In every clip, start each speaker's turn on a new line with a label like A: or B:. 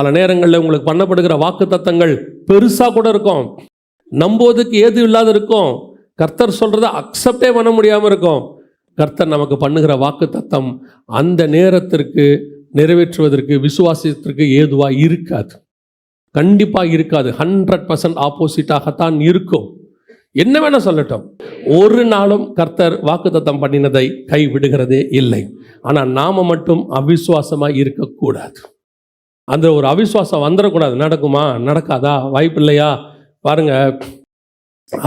A: பல நேரங்களில் உங்களுக்கு பண்ணப்படுகிற வாக்கு தத்தங்கள் பெருசாக கூட இருக்கும். நம்போதுக்கு ஏது இல்லாத இருக்கும். கர்த்தர் சொல்கிறத அக்செப்டே பண்ண முடியாமல் இருக்கும். கர்த்தர் நமக்கு பண்ணுகிற வாக்கு தத்தம் அந்த நேரத்திற்கு நிறைவேற்றுவதற்கு விசுவாசத்திற்கு ஏதுவாக இருக்காது. கண்டிப்பாக இருக்காது. ஹண்ட்ரட் பர்சன்ட் ஆப்போசிட்டாகத்தான் இருக்கும். என்ன வேணால் சொல்லட்டும். ஒரு நாளும் கர்த்தர் வாக்குத்தத்தம் பண்ணினதை கைவிடுகிறதே இல்லை. ஆனால் நாம மட்டும் அவிசுவாசமாக இருக்கக்கூடாது. அந்த ஒரு அவிஸ்வாசம் வந்துடக்கூடாது. நடக்குமா? நடக்காதா? வாய்ப்பு இல்லையா பாருங்க.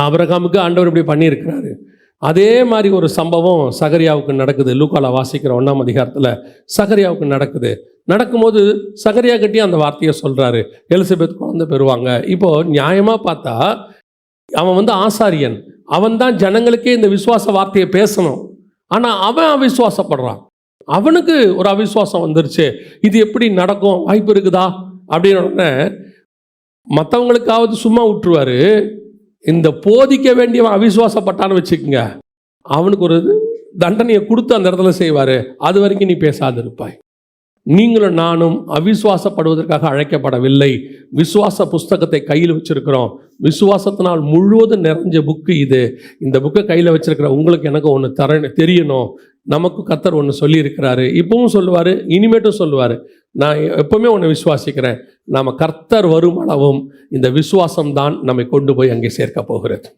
A: ஆபிரகாமுக்கு ஆண்டவர் இப்படி பண்ணியிருக்கிறாரு. அதே மாதிரி ஒரு சம்பவம் சகரியாவுக்கு நடக்குது. லூக்கால வாசிக்கிற ஒன்றாம் அதிகாரத்தில் சகரியாவுக்கு நடக்குது. நடக்கும்போது சகரியா கட்டி அந்த வார்த்தையை சொல்கிறாரு எலிசபெத் குழந்தை பெறுவாங்க. இப்போ நியாயமாக பார்த்தா அவன் வந்து ஆசாரியன். அவன் தான் ஜனங்களுக்கே இந்த விசுவாச வார்த்தையை பேசணும். ஆனால் அவன் அவிசுவாசப்படுறான். அவனுக்கு ஒரு அவிஸ்வாசம் வந்துருச்சு. இது எப்படி நடக்கும்? வாய்ப்பு இருக்குதா? அப்படின்னு உடனே மற்றவங்களுக்காவது சும்மா விட்டுருவாரு. இந்த போதிக்க வேண்டியவன் அவிஸ்வாசப்பட்டான்னு வச்சுக்கோங்க. அவனுக்கு ஒரு தண்டனையை கொடுத்து அந்த இடத்துல செய்வார். அது வரைக்கும் நீ பேசாது இருப்பாய். நீங்களும் நானும் அவிசுவாசப்படுவதற்காக அழைக்கப்படவில்லை. விசுவாச புஸ்தகத்தை கையில் வச்சிருக்கிறோம். விசுவாசத்தினால் முழுவதும் நிறைஞ்ச புக்கு இது. இந்த புக்கை கையில் வச்சிருக்கிற உங்களுக்கு எனக்கு ஒன்று தர தெரியணும். நமக்கு கத்தர் ஒன்று சொல்லியிருக்கிறாரு. இப்பவும் சொல்லுவார் இனிமேட்டும் சொல்லுவார். நான் எப்பவுமே ஒன்று விசுவாசிக்கிறேன். நாம் கர்த்தர் வரும் அளவும் இந்த விசுவாசம் தான் நம்மை கொண்டு போய் அங்கே சேர்க்க போகிறது.